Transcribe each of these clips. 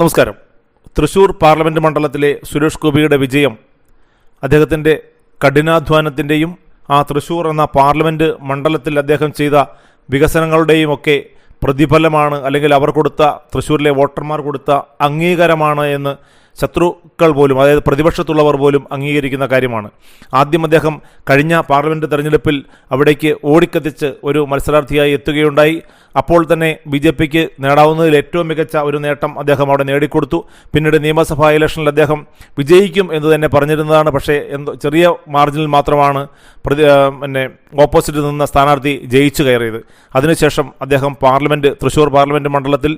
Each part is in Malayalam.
നമസ്കാരം. തൃശൂർ പാർലമെന്റ് മണ്ഡലത്തിലെ സുരേഷ് ഗോപിയുടെ വിജയം അദ്ദേഹത്തിന്റെ കഠിനാധ്വാനത്തിന്റെയും ആ തൃശൂർ എന്ന പാർലമെന്റ് മണ്ഡലത്തിൽ അദ്ദേഹം ചെയ്ത വികസനങ്ങളുടെയും ഒക്കെ പ്രതിഫലമാണ് അല്ലെങ്കിൽ അവർ കൊടുത്ത തൃശ്ശൂരിലെ വോട്ടർമാർ കൊടുത്ത അംഗീകാരമാണ് എന്ന് ശത്രുക്കൾ പോലും അതായത് പ്രതിപക്ഷത്തുള്ളവർ പോലും അംഗീകരിക്കുന്ന കാര്യമാണ്. ആദ്യം അദ്ദേഹം കഴിഞ്ഞ പാർലമെന്റ് തെരഞ്ഞെടുപ്പിൽ അവിടേക്ക് ഓടിക്കത്തിച്ച് ഒരു മത്സരാർത്ഥിയായി എത്തുകയുണ്ടായി. അപ്പോൾ തന്നെ ബി ജെ പിക്ക് നേടാവുന്നതിൽ ഏറ്റവും മികച്ച ഒരു നേട്ടം അദ്ദേഹം അവിടെ നേടിക്കൊടുത്തു. പിന്നീട് നിയമസഭാ ഇലക്ഷനിൽ അദ്ദേഹം വിജയിക്കും എന്ന് തന്നെ പറഞ്ഞിരുന്നതാണ്. പക്ഷേ എന്തോ ചെറിയ മാർജിനിൽ മാത്രമാണ് പ്രതി പിന്നെ ഓപ്പോസിറ്റ് നിന്ന സ്ഥാനാർത്ഥി ജയിച്ചു കയറിയത്. അതിനുശേഷം അദ്ദേഹം പാർലമെന്റ് തൃശ്ശൂർ പാർലമെന്റ് മണ്ഡലത്തിൽ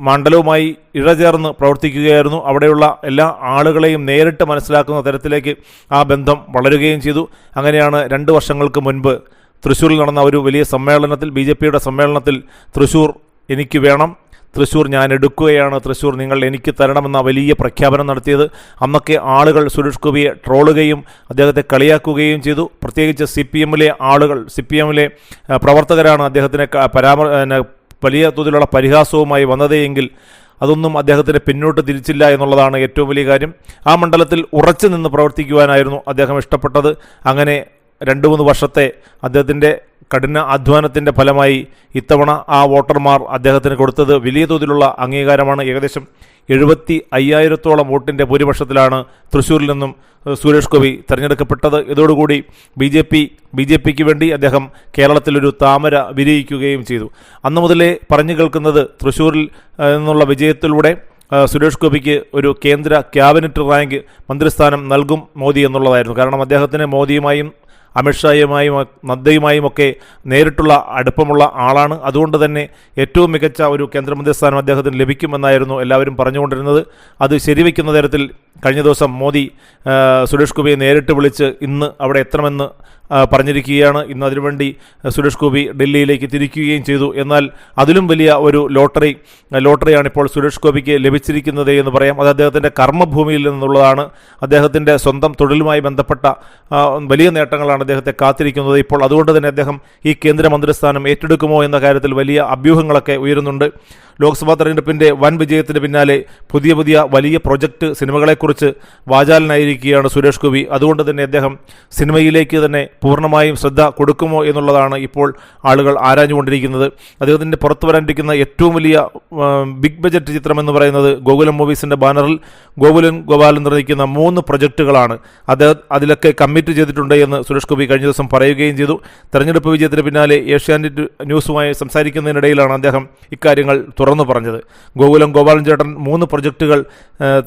മണ്ഡലവുമായി ഇഴചേർന്ന് പ്രവർത്തിക്കുകയായിരുന്നു. അവിടെയുള്ള എല്ലാ ആളുകളെയും നേരിട്ട് മനസ്സിലാക്കുന്ന തരത്തിലേക്ക് ആ ബന്ധം വളരുകയും ചെയ്തു. അങ്ങനെയാണ് രണ്ട് വർഷങ്ങൾക്ക് മുൻപ് തൃശ്ശൂരിൽ നടന്ന ഒരു വലിയ സമ്മേളനത്തിൽ ബി ജെ പിയുടെ സമ്മേളനത്തിൽ തൃശ്ശൂർ എനിക്ക് വേണം തൃശ്ശൂർ ഞാൻ എടുക്കുകയാണ് തൃശ്ശൂർ നിങ്ങൾ എനിക്ക് തരണമെന്ന വലിയ പ്രഖ്യാപനം നടത്തിയത്. അന്നൊക്കെ ആളുകൾ സുരേഷ് ഗോപിയെ ട്രോളുകയും അദ്ദേഹത്തെ കളിയാക്കുകയും ചെയ്തു. പ്രത്യേകിച്ച് സി പി എമ്മിലെ ആളുകൾ സി പി എമ്മിലെ പ്രവർത്തകരാണ് അദ്ദേഹത്തിനെ ക- പരാമ പിന്നെ വലിയ തോതിലുള്ള പരിഹാസവുമായി വന്നതേയെങ്കിൽ അതൊന്നും അദ്ദേഹത്തിന് പിന്നോട്ട് തിരിച്ചില്ല എന്നുള്ളതാണ് ഏറ്റവും വലിയ കാര്യം. ആ മണ്ഡലത്തിൽ ഉറച്ചു നിന്ന് പ്രവർത്തിക്കുവാനായിരുന്നു അദ്ദേഹം ഇഷ്ടപ്പെട്ടത്. അങ്ങനെ രണ്ട് മൂന്ന് വർഷത്തെ അദ്ദേഹത്തിന്റെ കഠിന അധ്വാനത്തിന്റെ ഫലമായി ഇത്തവണ ആ വോട്ടർമാർ അദ്ദേഹത്തിന് കൊടുത്തത് വലിയ തോതിലുള്ള അംഗീകാരമാണ്. ഏകദേശം എഴുപത്തി അയ്യായിരത്തോളം വോട്ടിന്റെ ഭൂരിപക്ഷത്തിലാണ് തൃശ്ശൂരിൽ നിന്നും സുരേഷ് ഗോപി തിരഞ്ഞെടുക്കപ്പെട്ടത്. ഇതോടുകൂടി B J P B J പിക്ക് വേണ്ടി അദ്ദേഹം കേരളത്തിലൊരു താമര വിരിയിക്കുകയും ചെയ്തു. അന്നു മുതലേ പറഞ്ഞു കേൾക്കുന്നത് തൃശ്ശൂരിൽ നിന്നുള്ള വിജയത്തിലൂടെ സുരേഷ് ഗോപിക്ക് ഒരു കേന്ദ്ര ക്യാബിനറ്റ് റാങ്ക് മന്ത്രിസ്ഥാനം നൽകും മോദി എന്നുള്ളതായിരുന്നു. കാരണം അദ്ദേഹത്തിന് മോദിയുമായും അമിത്ഷായുമായും നദ്ദയുമായും ഒക്കെ നേരിട്ടുള്ള അടുപ്പമുള്ള ആളാണ്. അതുകൊണ്ട് തന്നെ ഏറ്റവും മികച്ച ഒരു കേന്ദ്രമന്ത്രി സ്ഥാനം അദ്ദേഹത്തിന് ലഭിക്കുമെന്നായിരുന്നു എല്ലാവരും പറഞ്ഞുകൊണ്ടിരുന്നത്. അത് ശരിവയ്ക്കുന്ന തരത്തിൽ കഴിഞ്ഞ ദിവസം മോദി സുരേഷ് ഗോപിയെ നേരിട്ട് വിളിച്ച് ഇന്ന് അവിടെ എത്തണമെന്ന് പറഞ്ഞിരിക്കുകയാണ്. ഇന്ന് അതിനുവേണ്ടി സുരേഷ് ഗോപി ഡൽഹിയിലേക്ക് തിരിക്കുകയും ചെയ്തു. എന്നാൽ അതിലും വലിയ ഒരു ലോട്ടറി ലോട്ടറിയാണ് ഇപ്പോൾ സുരേഷ് ഗോപിക്ക് ലഭിച്ചിരിക്കുന്നത് എന്ന് പറയാം. അത് അദ്ദേഹത്തിന്റെ കർമ്മഭൂമിയിൽ നിന്നുള്ളതാണ്. അദ്ദേഹത്തിന്റെ സ്വന്തം തൊഴിലുമായി ബന്ധപ്പെട്ട വലിയ നേട്ടങ്ങളാണ് അദ്ദേഹത്തെ കാത്തിരിക്കുന്നത് ഇപ്പോൾ അതുകൊണ്ട് തന്നെ അദ്ദേഹം ഈ കേന്ദ്രമന്ത്രിസ്ഥാനം ഏറ്റെടുക്കുമോ എന്ന കാര്യത്തിൽ വലിയ അഭ്യൂഹങ്ങളൊക്കെ ഉയരുന്നുണ്ട്. ലോക്സഭാ തെരഞ്ഞെടുപ്പിന്റെ വൻ വിജയത്തിന് പിന്നാലെ പുതിയ പുതിയ വലിയ പ്രൊജക്ട് സിനിമകളെക്കുറിച്ച് വാചാലനായിരിക്കുകയാണ് സുരേഷ് ഗോപി. അതുകൊണ്ട് തന്നെ അദ്ദേഹം സിനിമയിലേക്ക് തന്നെ പൂർണമായും ശ്രദ്ധ കൊടുക്കുമോ എന്നുള്ളതാണ് ഇപ്പോൾ ആളുകൾ ആരാഞ്ഞുകൊണ്ടിരിക്കുന്നത്. അദ്ദേഹത്തിന്റെ പുറത്തു വരാനിരിക്കുന്ന ഏറ്റവും വലിയ ബിഗ് ബജറ്റ് ചിത്രം എന്ന് പറയുന്നത് ഗോകുലം മൂവീസിന്റെ ബാനറിൽ ഗോകുലൻ ഗോപാലൻ നിർമ്മിക്കുന്ന മൂന്ന് പ്രൊജക്റ്റുകളാണ് അത് അതിലൊക്കെ കമ്മിറ്റ് ചെയ്തിട്ടുണ്ട് എന്ന് സുരേഷ് ഗോപി കഴിഞ്ഞ ദിവസം പറയുകയും ചെയ്തു. തെരഞ്ഞെടുപ്പ് വിജയത്തിന് പിന്നാലെ ഏഷ്യാനെറ്റ് ന്യൂസുമായി സംസാരിക്കുന്നതിനിടയിലാണ് അദ്ദേഹം ഇക്കാര്യങ്ങൾ തുറന്നു പറഞ്ഞത്. ഗോകുലം ഗോപാലൻ ചേട്ടൻ മൂന്ന് പ്രൊജക്റ്റുകൾ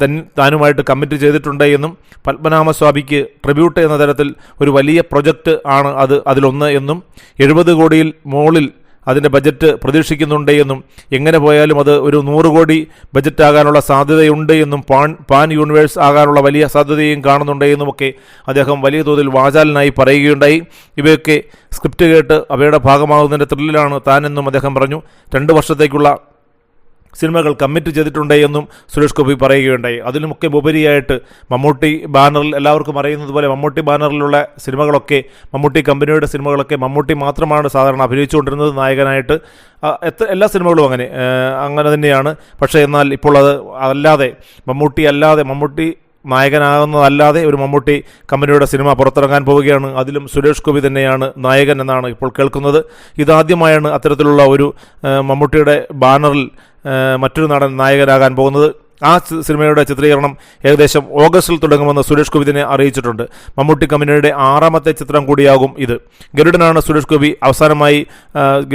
തൻ താനുമായിട്ട് കമ്മിറ്റ് ചെയ്തിട്ടുണ്ട് എന്നും പത്മനാഭസ്വാമിക്ക് ട്രിബ്യൂട്ട് എന്ന തരത്തിൽ ഒരു വലിയ പ്രൊജക്റ്റ് ആണ് അത് അതിലൊന്ന് എന്നും എഴുപത് കോടിയിൽ മുകളിൽ അതിന്റെ ബജറ്റ് പ്രതീക്ഷിക്കുന്നുണ്ട് എന്നും എങ്ങനെ പോയാലും അത് ഒരു നൂറ് കോടി ബജറ്റ് ആകാനുള്ള സാധ്യതയുണ്ട് എന്നും പാൻ പാൻ യൂണിവേഴ്സ് ആകാനുള്ള വലിയ സാധ്യതയും കാണുന്നുണ്ട് എന്നുമൊക്കെ അദ്ദേഹം വലിയ തോതിൽ വാചാലനായി പറയുകയുണ്ടായി. ഇവയൊക്കെ സ്ക്രിപ്റ്റ് കേട്ട് അവയുടെ ഭാഗമാകുന്നതിന്റെ ത്രില്ലിലാണ് താനെന്നും അദ്ദേഹം പറഞ്ഞു. രണ്ട് വർഷത്തേക്കുള്ള സിനിമകൾ കമ്മിറ്റ് ചെയ്തിട്ടുണ്ട് എന്നും സുരേഷ് ഗോപി പറയുകയുണ്ടായി. അതിലുമൊക്കെ ഉപരിയായിട്ട് മമ്മൂട്ടി ബാനറിൽ എല്ലാവർക്കും അറിയുന്നത് പോലെ മമ്മൂട്ടി ബാനറിലുള്ള സിനിമകളൊക്കെ മമ്മൂട്ടി കമ്പനിയുടെ സിനിമകളൊക്കെ മമ്മൂട്ടി മാത്രമാണ് സാധാരണ അഭിനയിച്ചുകൊണ്ടിരുന്നത് നായകനായിട്ട്. എല്ലാ സിനിമകളും അങ്ങനെ അങ്ങനെ തന്നെയാണ്. പക്ഷേ എന്നാൽ ഇപ്പോൾ അത് അല്ലാതെ മമ്മൂട്ടി അല്ലാതെ മമ്മൂട്ടി നായകനാകുന്നതല്ലാതെ ഒരു മമ്മൂട്ടി കമ്പനിയുടെ സിനിമ പുറത്തിറങ്ങാൻ പോവുകയാണ്. അതിലും സുരേഷ് ഗോപി തന്നെയാണ് നായകൻ എന്നാണ് ഇപ്പോൾ കേൾക്കുന്നത്. ഇതാദ്യമായാണ് അത്തരത്തിലുള്ള ഒരു മമ്മൂട്ടിയുടെ ബാനറിൽ മറ്റൊരു നടൻ നായകനാകാൻ പോകുന്നത്. ആ സിനിമയുടെ ചിത്രീകരണം ഏകദേശം ഓഗസ്റ്റിൽ തുടങ്ങുമെന്ന് സുരേഷ് ഗോപിതിനെ അറിയിച്ചിട്ടുണ്ട്. മമ്മൂട്ടി കമ്പനിയുടെ ആറാമത്തെ ചിത്രം കൂടിയാകും ഇത്. ഗരുഡനാണ് സുരേഷ് ഗോപി അവസാനമായി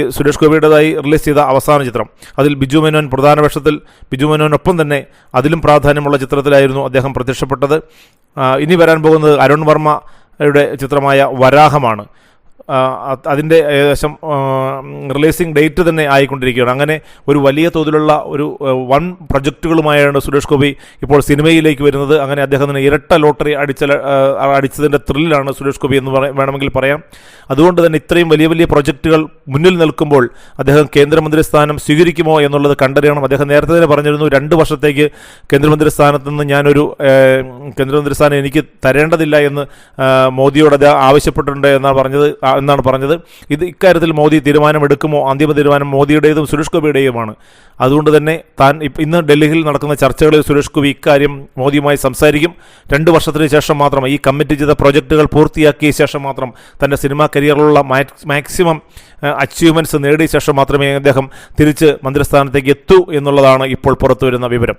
സുരേഷ് ഗോപിയുടേതായി റിലീസ് ചെയ്ത അവസാന ചിത്രം. അതിൽ ബിജു മേനോൻ പ്രധാന വേഷത്തിൽ ബിജു മേനോനൊപ്പം തന്നെ അതിലും പ്രാധാന്യമുള്ള ചിത്രത്തിലായിരുന്നു അദ്ദേഹം പ്രത്യക്ഷപ്പെട്ടത്. ഇനി വരാൻ പോകുന്നത് അരുൺ വർമ്മയുടെ ചിത്രമായ വരാഹമാണ്. അതിന്റെ ഏകദേശം റിലീസിംഗ് ഡേറ്റ് തന്നെ ആയിക്കൊണ്ടിരിക്കുകയാണ്. അങ്ങനെ ഒരു വലിയ തോതിലുള്ള ഒരു വൺ പ്രൊജക്റ്റുകളുമായാണ് സുരേഷ് ഗോപി ഇപ്പോൾ സിനിമയിലേക്ക് വരുന്നത്. അങ്ങനെ അദ്ദേഹം തന്നെ ഇരട്ട ലോട്ടറി അടിച്ച അടിച്ചതിന്റെ ത്രില്ലാണ് സുരേഷ് ഗോപി എന്ന് വേണമെങ്കിൽ പറയാം. അതുകൊണ്ട് തന്നെ ഇത്രയും വലിയ വലിയ പ്രൊജക്റ്റുകൾ മുന്നിൽ നിൽക്കുമ്പോൾ അദ്ദേഹം കേന്ദ്രമന്ത്രി സ്ഥാനം സ്വീകരിക്കുമോ എന്നുള്ളത് കണ്ടറിയണം. അദ്ദേഹം നേരത്തെ തന്നെ പറഞ്ഞിരുന്നു രണ്ട് വർഷത്തേക്ക് കേന്ദ്രമന്ത്രി സ്ഥാനത്ത് നിന്ന് ഞാനൊരു കേന്ദ്രമന്ത്രി സ്ഥാനം എനിക്ക് തരേണ്ടതില്ല എന്ന് മോദിയോട് അദ്ദേഹം ആവശ്യപ്പെട്ടിട്ടുണ്ട് എന്നാണ് പറഞ്ഞത്. എന്നാണ് പറഞ്ഞത്. ഇത് ഇക്കാര്യത്തിൽ മോദി തീരുമാനമെടുക്കുമോ? അന്തിമ തീരുമാനം മോദിയുടേതും സുരേഷ് ഗോപിയുടേതുമാണ്. അതുകൊണ്ട് തന്നെ താൻ ഇന്ന് ഡൽഹിയിൽ നടക്കുന്ന ചർച്ചകളിൽ സുരേഷ് ഗോപി ഇക്കാര്യം മോദിയുമായി സംസാരിക്കും. രണ്ട് വർഷത്തിന് ശേഷം മാത്രം ഈ കമ്മിറ്റി ചെയ്ത പ്രോജക്റ്റുകൾ പൂർത്തിയാക്കിയ ശേഷം മാത്രം തന്റെ സിനിമാ കരിയറിലുള്ള മാക്സിമം അച്ചീവ്മെന്റ്സ് നേടിയ ശേഷം മാത്രമേ അദ്ദേഹം തിരിച്ച് മന്ത്രിസ്ഥാനത്തേക്ക് എത്തൂ എന്നുള്ളതാണ് ഇപ്പോൾ പുറത്തുവരുന്ന വിവരം.